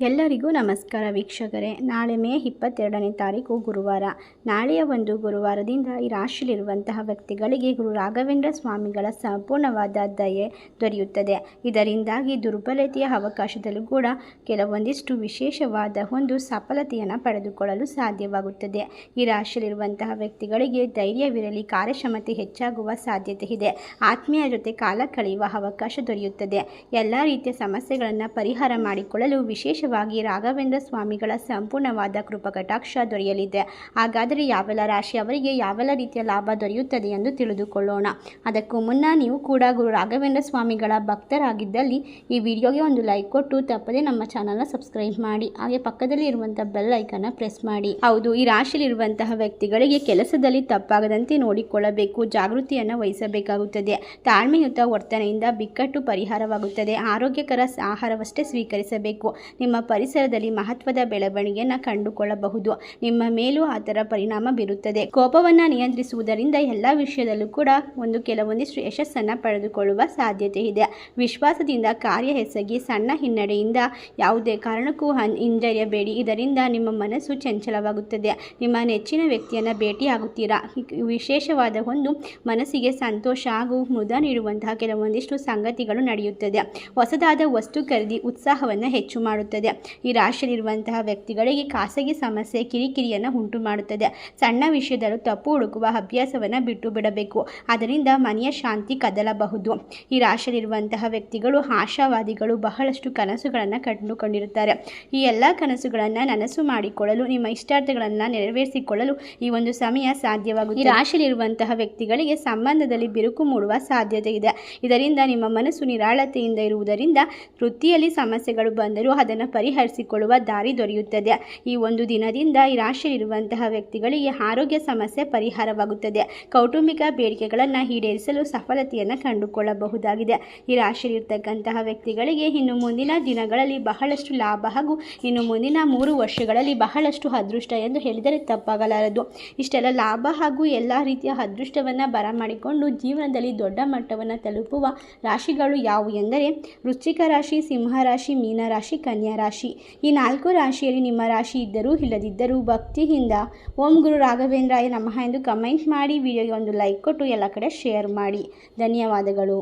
ಎಲ್ಲರಿಗೂ ನಮಸ್ಕಾರ ವೀಕ್ಷಕರೇ. ನಾಳೆ ಮೇ ಇಪ್ಪತ್ತೆರಡನೇ ತಾರೀಕು ಗುರುವಾರ. ನಾಳೆಯ ಒಂದು ಗುರುವಾರದಿಂದ ಈ ರಾಶಿಯಲ್ಲಿರುವಂತಹ ವ್ಯಕ್ತಿಗಳಿಗೆ ಗುರು ರಾಘವೇಂದ್ರ ಸ್ವಾಮಿಗಳ ಸಂಪೂರ್ಣವಾದ ದಯೆ ದೊರೆಯುತ್ತದೆ. ಇದರಿಂದಾಗಿ ದುರ್ಬಲತೆಯ ಅವಕಾಶದಲ್ಲೂ ಕೂಡ ಕೆಲವೊಂದಿಷ್ಟು ವಿಶೇಷವಾದ ಒಂದು ಸಫಲತೆಯನ್ನು ಪಡೆದುಕೊಳ್ಳಲು ಸಾಧ್ಯವಾಗುತ್ತದೆ. ಈ ರಾಶಿಯಲ್ಲಿರುವಂತಹ ವ್ಯಕ್ತಿಗಳಿಗೆ ಧೈರ್ಯವಿರಲಿ, ಕಾರ್ಯಕ್ಷಮತೆ ಹೆಚ್ಚಾಗುವ ಸಾಧ್ಯತೆ ಇದೆ. ಆತ್ಮೀಯ ಜೊತೆ ಕಾಲ ಕಳೆಯುವ ಅವಕಾಶ ದೊರೆಯುತ್ತದೆ. ಎಲ್ಲ ರೀತಿಯ ಸಮಸ್ಯೆಗಳನ್ನು ಪರಿಹಾರ ಮಾಡಿಕೊಳ್ಳಲು ವಿಶೇಷವಾಗಿ ರಾಘವೇಂದ್ರ ಸ್ವಾಮಿಗಳ ಸಂಪೂರ್ಣವಾದ ಕೃಪಕಟಾಕ್ಷ ದೊರೆಯಲಿದೆ. ಹಾಗಾದರೆ ಯಾವೆಲ್ಲ ರಾಶಿಯವರಿಗೆ ಯಾವೆಲ್ಲ ರೀತಿಯ ಲಾಭ ದೊರೆಯುತ್ತದೆ ಎಂದು ತಿಳಿದುಕೊಳ್ಳೋಣ. ಅದಕ್ಕೂ ಮುನ್ನ ನೀವು ಕೂಡ ಗುರು ರಾಘವೇಂದ್ರ ಸ್ವಾಮಿಗಳ ಭಕ್ತರಾಗಿದ್ದಲ್ಲಿ ಈ ವಿಡಿಯೋಗೆ ಒಂದು ಲೈಕ್ ಕೊಟ್ಟು ತಪ್ಪದೇ ನಮ್ಮ ಚಾನಲ್ನ ಸಬ್ಸ್ಕ್ರೈಬ್ ಮಾಡಿ, ಹಾಗೆ ಪಕ್ಕದಲ್ಲಿ ಇರುವಂತಹ ಬೆಲ್ ಐಕನ್ನ ಪ್ರೆಸ್ ಮಾಡಿ. ಹೌದು, ಈ ರಾಶಿಯಲ್ಲಿರುವಂತಹ ವ್ಯಕ್ತಿಗಳಿಗೆ ಕೆಲಸದಲ್ಲಿ ತಪ್ಪಾಗದಂತೆ ನೋಡಿಕೊಳ್ಳಬೇಕು, ಜಾಗೃತಿಯನ್ನು ವಹಿಸಬೇಕಾಗುತ್ತದೆ. ತಾಳ್ಮೆಯುತ ವರ್ತನೆಯಿಂದ ಬಿಕ್ಕಟ್ಟು ಪರಿಹಾರವಾಗುತ್ತದೆ. ಆರೋಗ್ಯಕರ ಆಹಾರವಷ್ಟೇ ಸ್ವೀಕರಿಸಬೇಕು. ನಿಮ್ಮ ಪರಿಸರದಲ್ಲಿ ಮಹತ್ವದ ಬೆಳವಣಿಗೆಯನ್ನು ಕಂಡುಕೊಳ್ಳಬಹುದು. ನಿಮ್ಮ ಮೇಲೂ ಅದರ ಪರಿಣಾಮ ಬೀರುತ್ತದೆ. ಕೋಪವನ್ನು ನಿಯಂತ್ರಿಸುವುದರಿಂದ ಎಲ್ಲ ವಿಷಯದಲ್ಲೂ ಕೂಡ ಒಂದು ಕೆಲವೊಂದಿಷ್ಟು ಯಶಸ್ಸನ್ನು ಪಡೆದುಕೊಳ್ಳುವ ಸಾಧ್ಯತೆ ಇದೆ. ವಿಶ್ವಾಸದಿಂದ ಕಾರ್ಯ ಎಸಗಿ ಸಣ್ಣ ಹಿನ್ನಡೆಯಿಂದ ಯಾವುದೇ ಕಾರಣಕ್ಕೂ ಹಿಂಜರಿಯಬೇಡಿ. ಇದರಿಂದ ನಿಮ್ಮ ಮನಸ್ಸು ಚಂಚಲವಾಗುತ್ತದೆ. ನಿಮ್ಮ ನೆಚ್ಚಿನ ವ್ಯಕ್ತಿಯನ್ನು ಭೇಟಿಯಾಗುತ್ತೀರಾ? ವಿಶೇಷವಾದ ಒಂದು ಮನಸ್ಸಿಗೆ ಸಂತೋಷ ಹಾಗೂ ಮುದ ನೀಡುವಂತಹ ಕೆಲವೊಂದಿಷ್ಟು ಸಂಗತಿಗಳು ನಡೆಯುತ್ತದೆ. ಹೊಸದಾದ ವಸ್ತು ಖರೀದಿ ಉತ್ಸಾಹವನ್ನು ಹೆಚ್ಚು ಮಾಡುತ್ತದೆ. ಈ ರಾಶಿಯಲ್ಲಿರುವಂತಹ ವ್ಯಕ್ತಿಗಳಿಗೆ ಖಾಸಗಿ ಸಮಸ್ಯೆ, ಕಿರಿಕಿರಿಯನ್ನು ಉಂಟು ಮಾಡುತ್ತದೆ ಸಣ್ಣ ವಿಷಯದಲ್ಲೂ ತಪ್ಪು ಹುಡುಕುವ ಅಭ್ಯಾಸವನ್ನು ಬಿಟ್ಟು ಬಿಡಬೇಕು. ಅದರಿಂದ ಮನೆಯ ಶಾಂತಿ ಕದಲಬಹುದು. ಈ ರಾಶಿಯಲ್ಲಿರುವಂತಹ ವ್ಯಕ್ತಿಗಳು ಆಶಾವಾದಿಗಳು, ಬಹಳಷ್ಟು ಕನಸುಗಳನ್ನು ಕಂಡುಕೊಂಡಿರುತ್ತಾರೆ. ಈ ಎಲ್ಲ ಕನಸುಗಳನ್ನು ನನಸು ಮಾಡಿಕೊಳ್ಳಲು, ನಿಮ್ಮ ಇಷ್ಟಾರ್ಥಗಳನ್ನು ನೆರವೇರಿಸಿಕೊಳ್ಳಲು ಈ ಒಂದು ಸಮಯ ಸಾಧ್ಯವಾಗುತ್ತದೆ ಈ ರಾಶಿಯಲ್ಲಿರುವಂತಹ ವ್ಯಕ್ತಿಗಳಿಗೆ ಸಂಬಂಧದಲ್ಲಿ ಬಿರುಕು ಮೂಡುವ ಸಾಧ್ಯತೆ ಇದೆ. ಇದರಿಂದ ನಿಮ್ಮ ಮನಸ್ಸು ನಿರಾಳತೆಯಿಂದ ಇರುವುದರಿಂದ ವೃತ್ತಿಯಲ್ಲಿ ಸಮಸ್ಯೆಗಳು ಬಂದರೂ ಅದನ್ನು ಪರಿಹರಿಸಿಕೊಳ್ಳುವ ದಾರಿ ದೊರೆಯುತ್ತದೆ. ಈ ಒಂದು ದಿನದಿಂದ ಈ ರಾಶಿಯಲ್ಲಿರುವಂತಹ ವ್ಯಕ್ತಿಗಳಿಗೆ ಆರೋಗ್ಯ ಸಮಸ್ಯೆ ಪರಿಹಾರವಾಗುತ್ತದೆ. ಕೌಟುಂಬಿಕ ಬೇಡಿಕೆಗಳನ್ನು ಈಡೇರಿಸಲು ಸಫಲತೆಯನ್ನು ಕಂಡುಕೊಳ್ಳಬಹುದಾಗಿದೆ. ಈ ರಾಶಿಯಲ್ಲಿರ್ತಕ್ಕಂತಹ ವ್ಯಕ್ತಿಗಳಿಗೆ ಇನ್ನು ಮುಂದಿನ ದಿನಗಳಲ್ಲಿ ಬಹಳಷ್ಟು ಲಾಭ ಹಾಗೂ ಇನ್ನು ಮುಂದಿನ ಮೂರು ವರ್ಷಗಳಲ್ಲಿ ಬಹಳಷ್ಟು ಅದೃಷ್ಟ ಎಂದು ಹೇಳಿದರೆ ತಪ್ಪಾಗಲಾರದು. ಇಷ್ಟೆಲ್ಲ ಲಾಭ ಹಾಗೂ ಎಲ್ಲ ರೀತಿಯ ಅದೃಷ್ಟವನ್ನು ಬರಮಾಡಿಕೊಂಡು ಜೀವನದಲ್ಲಿ ದೊಡ್ಡ ಮಟ್ಟವನ್ನು ತಲುಪುವ ರಾಶಿಗಳು ಯಾವುವು ಎಂದರೆ ವೃಶ್ಚಿಕ ರಾಶಿ, ಸಿಂಹ ರಾಶಿ, ಮೀನ ರಾಶಿ, ಕನ್ಯಾ ರಾಶಿ. ಈ ನಾಲ್ಕು ರಾಶಿಯಲ್ಲಿ ನಿಮ್ಮ ರಾಶಿ ಇದ್ದರೂ ಇಲ್ಲದಿದ್ದರೂ ಭಕ್ತಿಯಿಂದ ಓಂ ಗುರು ರಾಘವೇಂದ್ರಾಯ ನಮಃ ಎಂದು ಕಮೆಂಟ್ ಮಾಡಿ. ವಿಡಿಯೋಗೆ ಒಂದು ಲೈಕ್ ಕೊಟ್ಟು ಎಲ್ಲ ಕಡೆ ಶೇರ್ ಮಾಡಿ. ಧನ್ಯವಾದಗಳು.